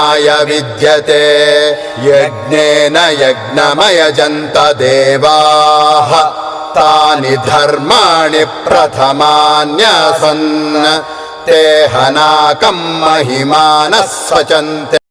य विद्यते। यज्ञेन यज्ञमयजन्त देवाः तानि धर्माणि प्रथमान्यसन्। ते हनाकम् महिमानः सचन्ते